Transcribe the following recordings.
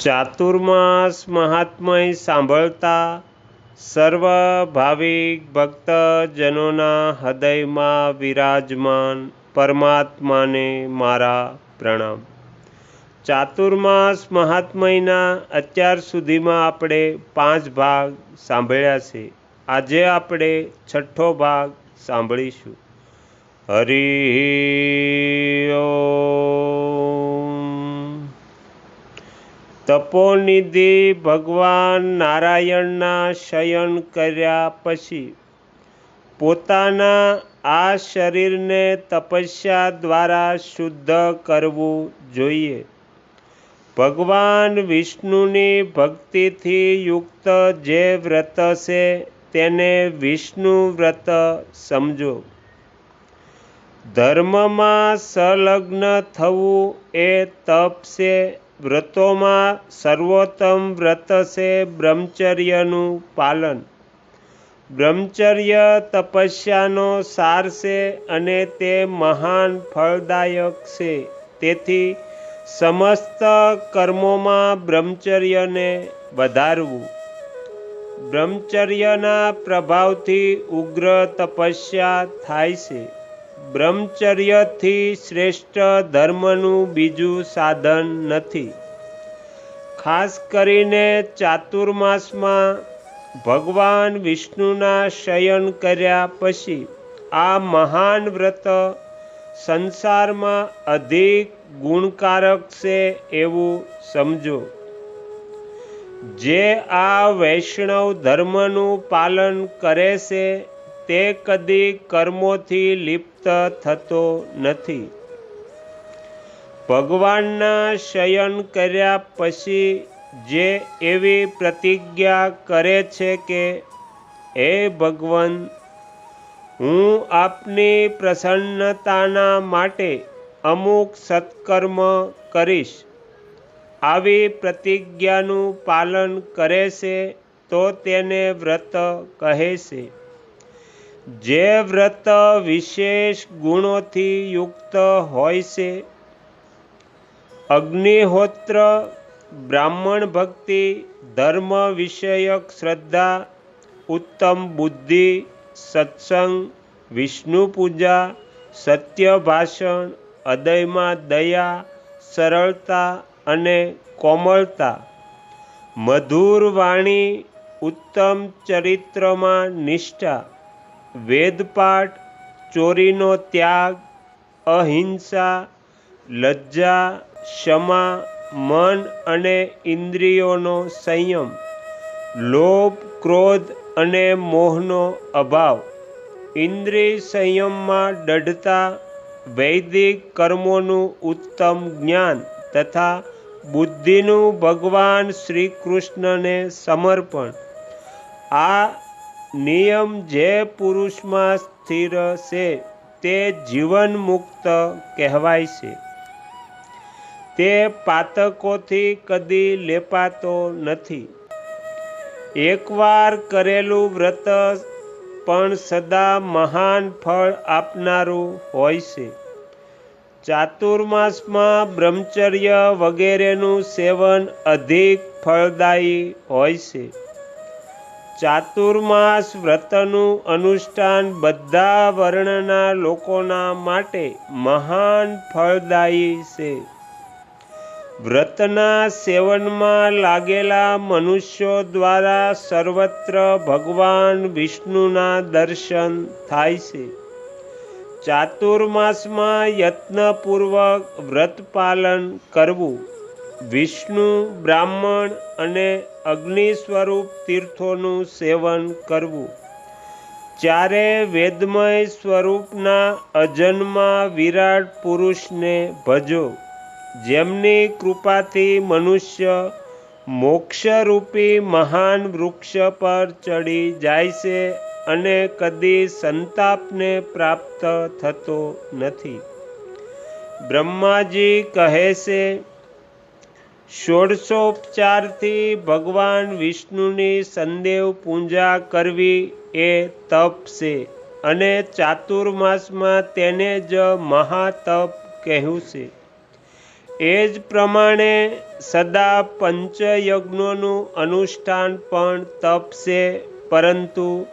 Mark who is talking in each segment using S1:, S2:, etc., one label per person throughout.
S1: ચાતુર્માસ મહાત્મય સાંભળતા સર્વ ભાવિક ભક્તજનોના હૃદયમાં વિરાજમાન પરમાત્માને મારા પ્રણામ. ચાતુર્માસ મહાત્મયના અત્યાર સુધીમાં આપણે પાંચ ભાગ સાંભળ્યા છે. આજે આપણે છઠ્ઠો ભાગ સાંભળીશું. હરિ તપોનિધિ ભગવાન નારાયણના શયન કર્યા પછી પોતાના આ શરીરને તપસ્યા દ્વારા શુદ્ધ કરવું જોઈએ. ભગવાન વિષ્ણુની ભક્તિથી યુક્ત જે વ્રત છે તેને વિષ્ણુ વ્રત સમજો. ધર્મમાં સંલગ્ન થવું એ તપ છે વ્રતોમાં સર્વોત્તમ વ્રત છે બ્રહ્મચર્યનું પાલન. બ્રહ્મચર્ય તપસ્યાનો સાર છે અને તે મહાન ફળદાયક છે. તેથી સમસ્ત કર્મોમાં બ્રહ્મચર્યને વધારવું. બ્રહ્મચર્યના પ્રભાવથી ઉગ્ર તપસ્યા થાય છે. બ્રહ્મચર્યથી શ્રેષ્ઠ ધર્મનું બીજું સાધન નથી. ખાસ કરીને ચાતુર્માસમાં ભગવાન વિષ્ણુના શયન કર્યા પછી આ મહાન વ્રત સંસારમાં અધિક ગુણકારક છે એવું સમજો. જે આ વૈષ્ણવ ધર્મનું પાલન કરે છે તે કદી કર્મોથી લિપ્ત થતો નથી. ભગવાનના શયન કર્યા પછી જે એવી પ્રતિજ્ઞા કરે છે કે, હે ભગવાન, હું આપની પ્રસન્નતાના માટે અમુક સત્કર્મ કરીશ. આવી પ્રતિજ્ઞાનું પાલન કરે છે તો તેને વ્રત કહે છે. જે વ્રત વિશેષ ગુણોથી યુક્ત હોય છે. અગ્નિહોત્ર, બ્રાહ્મણ ભક્તિ, ધર્મ વિષયક શ્રદ્ધા, ઉત્તમ બુદ્ધિ, સત્સંગ, વિષ્ણુ પૂજા, સત્ય ભાષણ હૃદયમાં દયા, સરળતા અને કોમળતા. મધુર વાણી ઉત્તમ ચરિત્રમાં નિષ્ઠા. વેદપાઠ, ચોરીનો ત્યાગ, અહિંસા, લજ્જા, ક્ષમા, મન અને ઇન્દ્રિયોનો સંયમ, લોભ, ક્રોધ અને મોહનો અભાવ, ઇન્દ્રિય સંયમમાં દઢતા, વૈદિક કર્મોનું ઉત્તમ જ્ઞાન તથા બુદ્ધિનું ભગવાન શ્રી કૃષ્ણને સમર્પણ. આ નિયમ જે પુરુષમાં સ્થિર છે, તે જીવન મુક્ત કહેવાય છે. તે પાતકોથી કદી લેપાતો નથી. એકવાર કરેલું વ્રત પણ સદા મહાન ફળ આપનારું હોય છે. ચાતુર્માસમાં બ્રહ્મચર્ય વગેરેનું સેવન અધિક ફળદાયી હોય છે. ચાતુર્માસ વ્રતનું અનુષ્ઠાન બધા વર્ણના લોકોના માટે મહાન ફળદાયી છે. વ્રતના સેવનમાં લાગેલા મનુષ્યો દ્વારા સર્વત્ર ભગવાન વિષ્ણુના દર્શન થાય છે. ચાતુર્માસમાં યત્નપૂર્વક વ્રત પાલન કરવું વિષ્ણુ, બ્રાહ્મણ અને અગ્નિ સ્વરૂપ તીર્થોનું સેવન કરવું. ચારે વેદમય સ્વરૂપના અજન્મા વિરાટ પુરુષને ભજો, જેમની કૃપાથી મનુષ્ય મોક્ષરૂપી મહાન વૃક્ષ પર ચડી જાય છે અને કદી સંતાપને પ્રાપ્ત થતો નથી. બ્રહ્માજી કહે છે ષોડશોપચારથી ભગવાન વિષ્ણુની સંદેવ પૂજા કરવી એ તપ છે અને ચાતુર્માસમાં તેને જ મહાતપ કહેવું છે. એ જ પ્રમાણે સદા પંચયજ્ઞોનું અનુષ્ઠાન પણ તપ છે, પરંતુ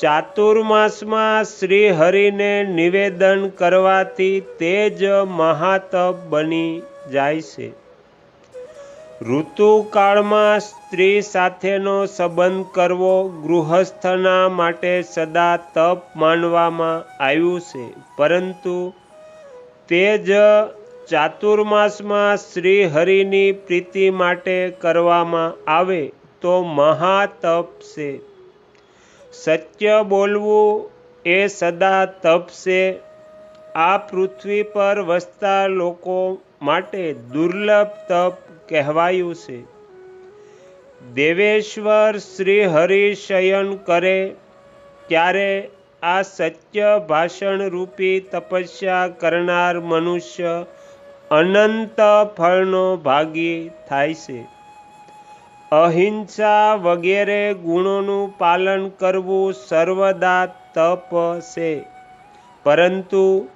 S1: ચાતુર્માસમાં શ્રી હરિને નિવેદન કરવાથી તે જ મહાતપ બની જાય છે. ઋતુકાળમાં સ્ત્રી સાથેનો સંબંધ કરવો ગૃહસ્થના માટે સદા તપ માનવામાં આવ્યું છે. પરંતુ તે જ ચાતુર્માસમાં શ્રીહરિની પ્રીતિ માટે કરવામાં આવે તો મહાતપ છે. સત્ય બોલવું એ સદા તપ છે. આ પૃથ્વી પર વસતા લોકો માટે દુર્લભ તપ કહેવાયું છે. દેવેશ્વર શ્રી હરિ શયન કરે ત્યારે આ સત્ય ભાષણ રૂપી તપસ્યા કરનાર મનુષ્ય અનંત ફળનો ભાગી થાય છે. અહિંસા વગેરે ગુણોનું પાલન કરવું સર્વદા તપ છે. પરંતુ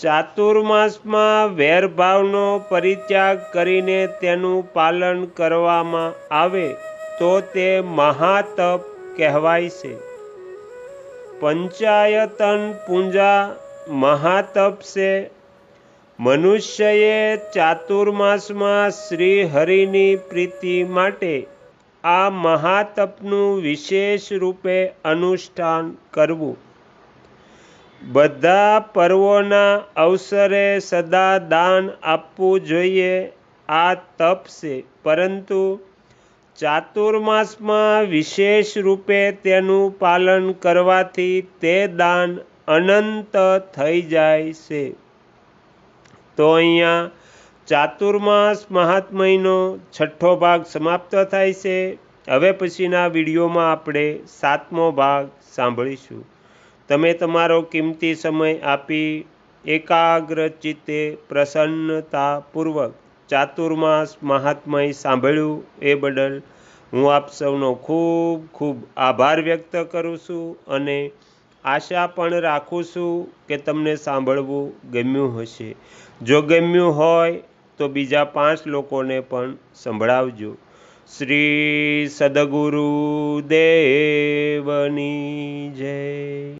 S1: ચાતુર્માસમાં વેરભાવનો પરિત્યાગ કરીને તેનું પાલન કરવામાં આવે તો તે મહાતપ કહેવાય છે. પંચાયતન પૂંજા મહાતપ છે. મનુષ્યએ ચાતુર્માસમાં શ્રી હરિની પ્રીતિ માટે આ મહાતપનું વિશેષ રૂપે અનુષ્ઠાન કરવું. બધા પર્વોના અવસરે સદા દાન આપવું જોઈએ, આ તપ છે. પરંતુ ચાતુર્માસમાં વિશેષ રૂપે તેનું પાલન કરવાથી તે દાન અનંત થઈ જાય છે. તો અહીંયા ચાતુર્માસ મહાત્મયનો છઠ્ઠો ભાગ સમાપ્ત થાય છે. હવે પછીના વિડીયોમાં આપણે સાતમો ભાગ સાંભળીશું. તમે તમારો કિંમતી સમય આપી એકાગ્ર ચિત્તે પ્રસન્નતાપૂર્વક ચાતુર્માસ મહાત્મય સાંભળ્યું એ બદલ હું આપ સૌનો ખૂબ ખૂબ આભાર વ્યક્ત કરું છું અને આશા પણ રાખું છું કે તમને સાંભળવું ગમ્યું હશે. જો ગમ્યું હોય તો બીજા પાંચ લોકોને પણ સંભળાવજો. શ્રી સદગુરુ દેવની જય.